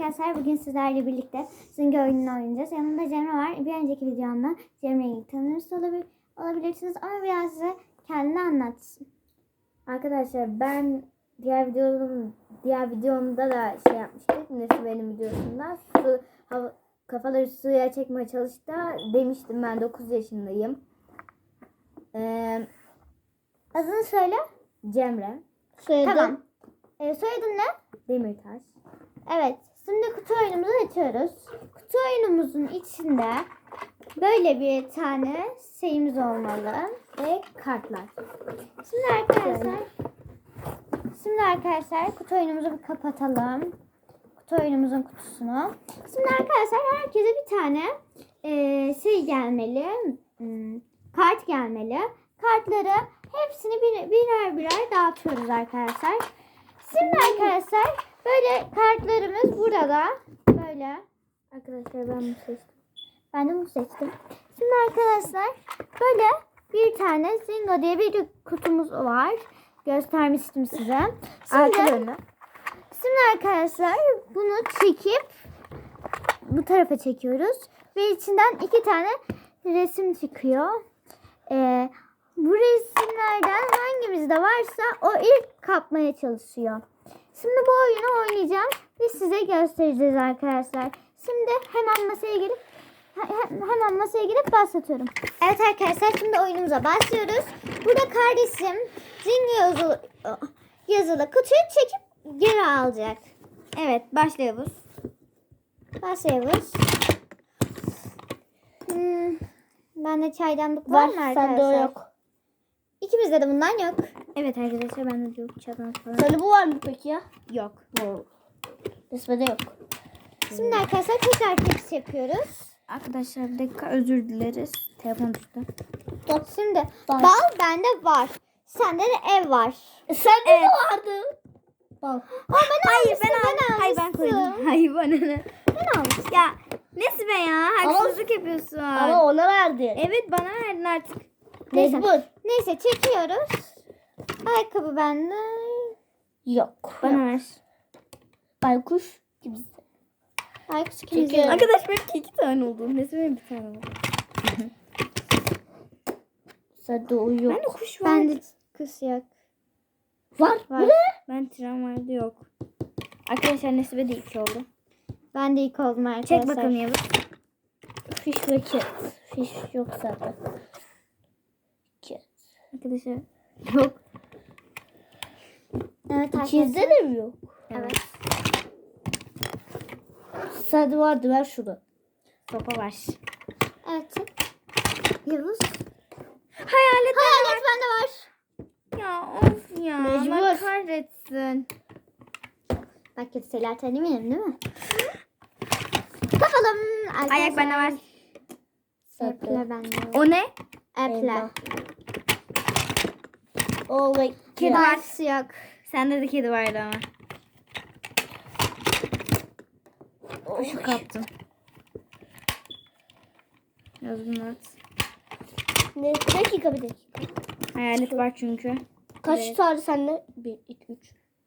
Arkadaşlar bugün sizlerle birlikte Zynga oyununu oynayacağız. Yanımda Cemre var. Bir önceki videomda Cemre'yi tanırız olabil olabilirsiniz ama biraz size kendini anlatsın. Arkadaşlar ben diğer videom diğer videomda da şey yapmıştık. Nesi benim videosunda su hava, kafaları suya çekmeye çalıştı. Demiştim ben 9 yaşındayım. Ee, Adını söyle. Cemre Tamam. Ee, soyadın ne? Demirtaş. Evet. Şimdi kutu oyunumuzu açıyoruz. Kutu oyunumuzun içinde böyle bir tane şeyimiz olmalı. Ve kartlar. Şimdi arkadaşlar Şimdi arkadaşlar kutu oyunumuzu bir kapatalım. Kutu oyunumuzun kutusunu. Şimdi arkadaşlar herkese bir tane eee, şey gelmeli. hmm, kart gelmeli. Kartları hepsini bir, birer birer dağıtıyoruz arkadaşlar. Şimdi arkadaşlar böyle kartlarımız burada. Böyle. Arkadaşlar ben bunu seçtim. Ben de bunu seçtim. Şimdi arkadaşlar böyle bir tane Zingo diye bir kutumuz var. Göstermiştim size. Arka Şimdi, arkadaşlar bunu çekip bu tarafa çekiyoruz. Ve içinden iki tane resim çıkıyor. Ee, bu resimlerden hangimizde varsa o ilk kapmaya çalışıyor. Şimdi bu oyunu oynayacağım ve size göstereceğiz arkadaşlar. Şimdi hemen masaya gelip he- he- hemen masaya gelip başlatıyorum. Evet arkadaşlar şimdi oyunumuza başlıyoruz. Burada kardeşim Zinga yazılı, yazılı kutuyu çekip geri alacak. Evet başlıyoruz. Başlıyoruz. Hmm, bende çaydanlık var, mı arkadaşlar? Sende yok. İkimizde de bundan yok. Evet arkadaşlar bende de yok çatan falan. Sende bu var mı peki ya? Yok. Resmede yok. Şimdi arkadaşlar tekrar tepsi yapıyoruz. Arkadaşlar bir dakika özür dileriz. Telefon düştü. Şimdi Var. bal bende var. Sende de ev var. E, sende Evet. de vardı. Bak. Ama ben Hayır almıştım, ben aldım. Hayır ben almıştım. koydum. Hayır bana ne? Ben almıştım. Ya nesi be ya? Haksızlık yapıyorsun. Ama ona verdi. Evet bana verdin artık. Neyse. Mecbur. Neyse çekiyoruz. Ayakkabı bende. Yok. Bana ver. Baykuş gibi. İkimizde. Çekiyorum. Arkadaş benimki iki tane oldu. Nesi benim bir tane oldu. Sende o yok. Ben de kuş var. Bende kız yok. Var. Var. Bu ne? Ben tren vardı yok. Arkadaşlar Nesibe de iki oldu. Ben de ilk oldum arkadaşlar. Çek bakalım Yavuz. Fiş ve ket. Fiş yok zaten. Arkadaşlar. Yok. Evet. İkizde de mi yok? Evet. Sende vardı ver şunu. Sopa var. Evet. Yavuz. Hayalet. Hayalet bende var. Ya of ya. Allah Mecbur. kahretsin. Bak şeyler tanımayalım değil mi? Bakalım. Ayak bende var. Apple bende var. O ne? Apple. Oh my Kedi. Box yok. Sende de kedi vardı ama. Kuşu kaptım. Yaz bunu at. Ne? Bir dakika bir dakika. Hayalet var çünkü. Kaç Evet. tane sende? 1, 2, 3,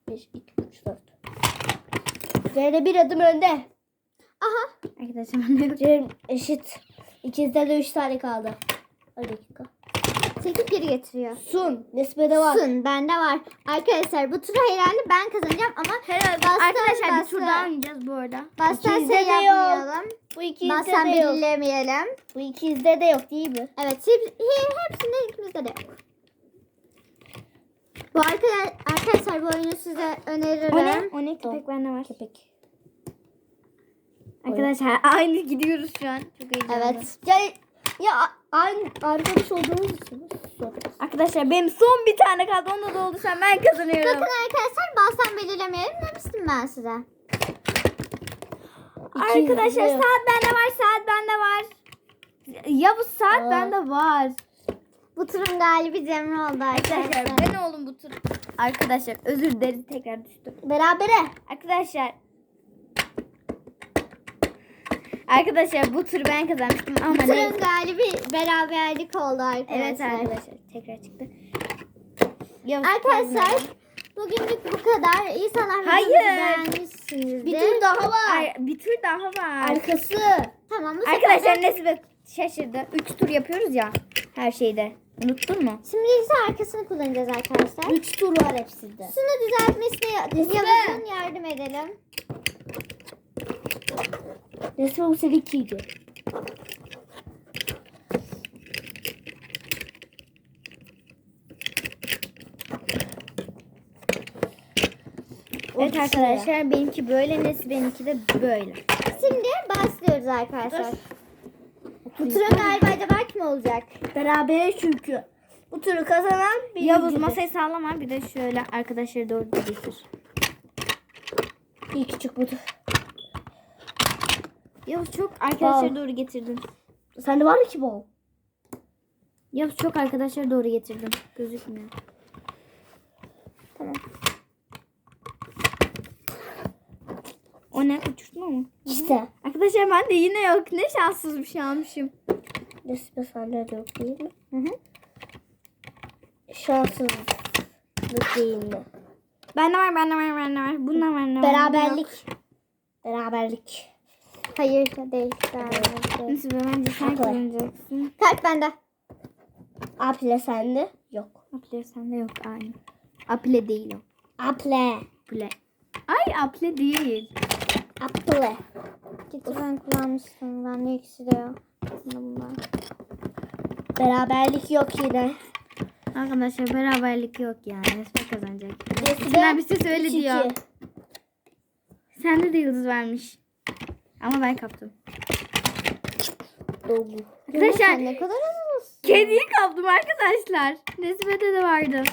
5, 2, 3, 4. Cemre bir adım önde. Aha. Arkadaşlar bende yok. Cem eşit. İkizde de 3 tane kaldı. Bir dakika. Çekip geri getiriyor. Sun. Nesbede var. Sun bende var. Arkadaşlar bu turu herhalde ben kazanacağım ama Herhalde. Bastı, Arkadaşlar bir bastı. tur daha oynayacağız bu arada. baştan İkizde şey yapmayalım. Bu ikizde Baştan de yok. belirlemeyelim. Bu ikizde de yok değil mi? Evet hep, he- hepsinde ikimizde de yok. Bu arkadaşlar, arkadaşlar bu oyunu size öneririm. O ne? O ne? Köpek bende var. Köpek. Arkadaşlar aynı gidiyoruz şu an. Çok heyecanlı. Evet. Ya, ya aynı arkadaş olduğumuz için. Arkadaşlar benim son bir tane kaldı. Onda da oldu. Sen ben kazanıyorum. Bakın arkadaşlar baştan belirlemeyelim demiştim ben size. Arkadaşlar saat bende var. Saat bende var. Ya bu saat Aa. bende var. Bu turun galibi Cemre oldu Arkadaşlar arkadaşlar. ben oğlum bu tur. Arkadaşlar özür dileriz tekrar düştüm. Berabere. Arkadaşlar. Arkadaşlar bu turu ben kazanmıştım ama Bu turun neyse. galibi beraberlik oldu arkadaşlar. Evet arkadaşlar tekrar çıktı. Yavuz, Arkadaşlar bugünlük bu kadar. İnşallah videomuzu Hayır. beğenmiş beğenmişsinizdir. Bir tur daha var. Ay, bir tur daha var. Arkası. Tamam bu sefer Arkadaşlar Nesibe şaşırdı. Üç tur yapıyoruz ya her şeyde. Unuttun mu? Şimdi ise arkasını kullanacağız arkadaşlar. Üç tur var hepsinde. Şunu düzeltmesine Yavuz'un yardım edelim. Resmen bu seninkiydi. Evet arkadaşlar benimki böyle Nesibe'ninki de böyle. Şimdi başlıyoruz arkadaşlar. Bu turun galiba acaba kim olacak? Berabere çünkü. Bu turu kazanan birinci. Yavuz masayı sallama bir de şöyle arkadaşları doğru getir. İyi ki çıkmadı. Yavuz çok arkadaşları Bal. doğru getirdin. Sende var mı ki bol? Yavuz çok arkadaşları doğru getirdin. Gözükmüyor. Tamam. O ne? Uçurtma mı? İşte. Arkadaşlar ben de yine yok. Ne şanssız bir şey almışım. Resmen sende de yok değil mi? Hı hı. Şanssızlık değil mi? Bende var, bende var, bende var. Bunda var, bende var. Beraberlik. Beraberlik. Hayır değil. Değil. Nesibe bence sen Haklı. kullanacaksın. Kart bende. Aple sende yok. Aple sende yok aynı. Aple değil o. Aple. Aple. Ay aple değil. Aple. Gitti ben kullanmıştım. Bende ikisi de yok. Bunlar. Beraberlik yok yine. Arkadaşlar beraberlik yok yani. Nesibe kazanacak. İçinden bir ses öyle üç diyor. iki. Sende de yıldız vermiş. Ama ben kaptım. Doğru. Arkadaşlar Sen ne kadar hızlısın. kediyi kaptım arkadaşlar. Nesibe'de de vardı.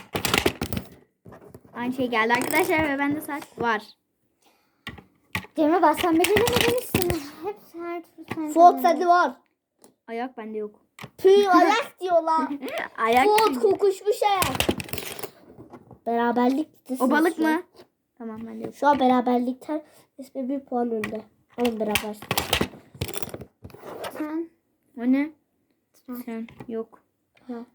Aynı şey geldi arkadaşlar ve bende saç var. Cemre bak sen beceremedin Hep her tur sen Ford sende var. Ayak bende yok. Tüy ayak diyorlar. Ayak. Ford kokuşmuş ayak. Beraberlik. O balık mı? Tamam bende yok. Şu an beraberlikten resmen bir puan önde. Ama beraber. Sen. O ne? Sen. Sen yok. Yok.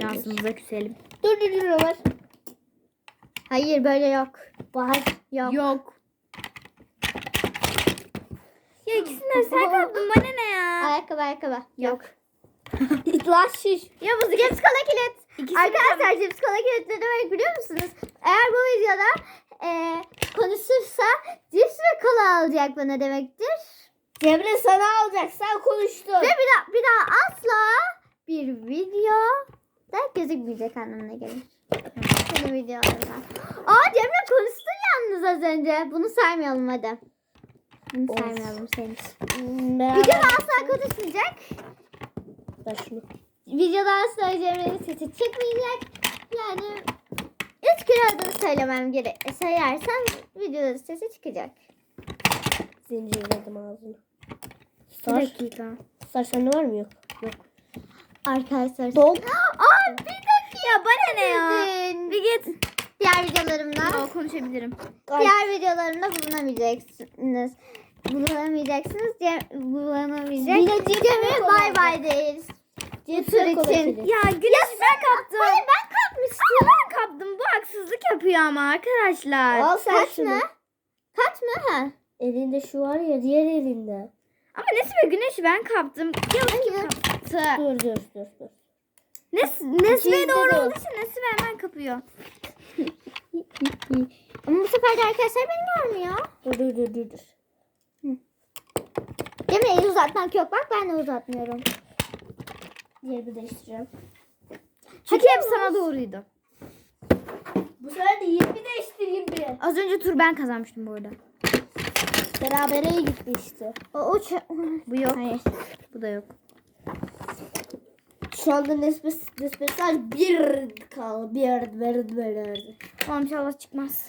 Şansımıza küselim. Dur dur dur var. Hayır böyle yok. Var. Yok. Yok. Ya ikisinden sen kaptın bana ne ya? Ayakkabı ayakkabı. Yok. Lan şiş. Yavuz cips kola kilit. İkisini Arkadaşlar cips kola kilit ne demek biliyor musunuz? Eğer bu videoda e, konuşursa cips ve kola alacak bana demektir. Cemre sana alacak. Sen konuştun. Ve bir daha, bir daha asla bir video da gözükmeyecek anlamına gelir. Hadi videolarına. Aa Cemre konuştun yalnız az önce. Bunu saymayalım hadi. Bunu Of. saymayalım senin için. Beraber- Videoda asla konuşmayacak. Şunu. Videoda asla Cemre'nin sesi çıkmayacak. Yani kere adını söylemem gerek. Söylersem videoda sesi çıkacak. Zincirledim ağzını. Bir Sar. dakika. Sar sende var mı yok? Yok. Arkadaşlar. Dol. Aa bir dakika. Ya bana ne ya? Bir git. Diğer videolarımda, Yo, konuşabilirim. diğer videolarımda bulunamayacaksınız. Bulunamayacaksınız. Cem, bulunamayacak. Bir de kola bay bay ve kola için. Ya Güneş ben kaptım. Hayır ben kapmıştım. Kaptım. Bu haksızlık yapıyor ama arkadaşlar. Al sen Kaç şunu. mı? Kaç mı? Ha. Elinde şu var ya diğer elinde. Ama Nesibe Güneş ben kaptım. Yavuz kim kaptı? Dur dur dur dur. Nes Nesibe İkisi doğru de. olduğu için Nesibe hemen kapıyor. Ama bu sefer de arkadaşlar beni görmüyor. Dur dur dur dur. dur. Cemre el uzatmak yok. Bak ben de uzatmıyorum. Yerini değiştireceğim. Çünkü hep sana doğruydu. Bu sefer de yerini değiştireyim bir. Az önce tur ben kazanmıştım bu arada. Berabere gitmişti. O, o ç- Bu yok. Hayır. Bu da yok. Şu anda nispet sadece bir kaldı. Bir bir bir. Tamam inşallah çıkmaz.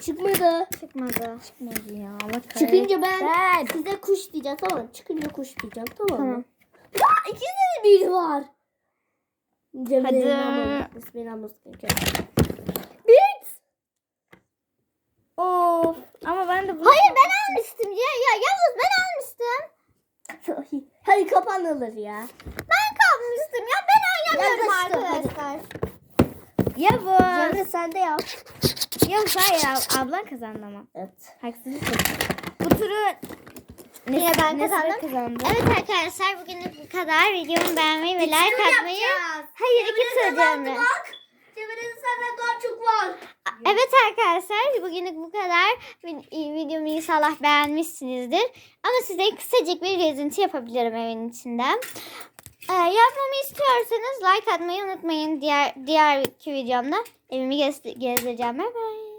Çıkmadı. Çıkmadı. Çıkmadı ya. Allah Çıkınca ben Ben. size kuş diyeceğim tamam? Çıkınca kuş diyeceğim tamam mı? Tamam. Ya ikisi de bir var. Cemre Hadi. Nispet Of. Ama ben de bu. Hayır ben almıştım. Ya, ya Yavuz ben almıştım. Hadi kapanılır ya. Ben kalmıştım. Ya ben oynamıyorum Yaklaştım, arkadaşlar. Yavuz. Cemre sen de yap. Yok hayır ab- ablan kazandı ama. Evet. Haksızlık yok. Bu turu Yine ben Nesibe kazandım. kazandı. Evet arkadaşlar bugünlük bu kadar. Videomu beğenmeyi ve like atmayı. Hayır iki tur. Cemre'nin senden daha çok var. Evet arkadaşlar bugünlük bu kadar. Vi- Videomu inşallah beğenmişsinizdir. Ama size kısacık bir gezinti yapabilirim evin içinden. Ee, yapmamı istiyorsanız like atmayı unutmayın. Diğer diğer iki videomda evimi gez- gezdireceğim. Bye bye.